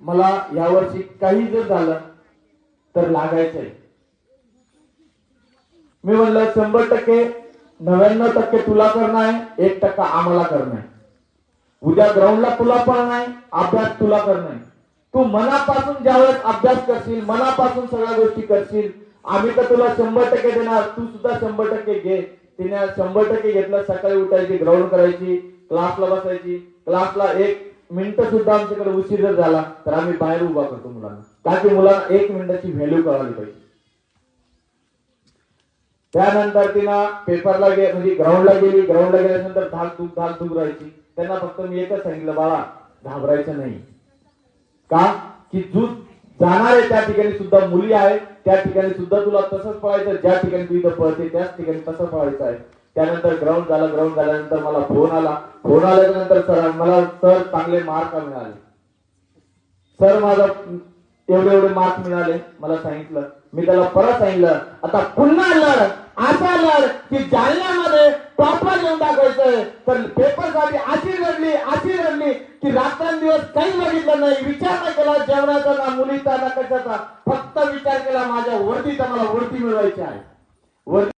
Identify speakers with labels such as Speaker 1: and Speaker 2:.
Speaker 1: मला यावर्षी काही जर झालं तर लागायचंय. मी म्हणलं शंभर टक्के नव्याण्णव टक्के तुला करणं आहे एक टक्का आम्हाला करणं आहे. उद्या ग्राउंडला तुला पण नाही अभ्यास तुला करणं आहे. तू मनापासून ज्यावेळेस अभ्यास करशील मनापासून सगळ्या गोष्टी करशील आम्ही तर तुला शंभर टक्के देणार तू सुद्धा शंभर टक्के घे. तिने शंभर टक्के घेतलं सकाळी उठायची ग्राउंड करायची क्लासला बसायची. क्लासला एक मिनिट सुद्धा आमच्याकडे उशीर जर झाला तर आम्ही बाहेर उभा करतो मुलांना. का की मुलांना एक मिनिटाची व्हॅल्यू कळाली पाहिजे. त्यानंतर तिला पेपरला गे म्हणजे ग्राउंडला गेली ग्राउंडला गेल्यानंतर धाल धूक धाल धूक राहायची. त्यांना फक्त मी एकच सांगितलं बाळा घाबरायचं नाही. का? की तू जाणार आहे त्या ठिकाणी सुद्धा मुली आहे त्या ठिकाणी सुद्धा तुला तसंच पळायचं ज्या ठिकाणी तू इथं पळते त्याच ठिकाणी तसं पळायचं आहे. त्यानंतर ग्राउंड झाला ग्राउंड झाल्यानंतर मला फोन आला. फोन आल्यानंतर सर मला सर चांगले मार्क मिळाले. सर माझा एवढे एवढे मार्क मिळाले मला सांगितलं. मी त्याला परत सांगितलं आता पुन्हा लढ असा लढ की जालन्यामध्ये टॉपला येऊन दाखवायचंय. तर पेपरसाठी अशी रडली अशी रडली की रात्रंदिवस काही बघितलं नाही. विचार नाही केला जेवणाचा ना मुलीचा ना कशाचा. फक्त विचार केला माझ्या वरतीचा मला वरती मिळवायची आहे. वरती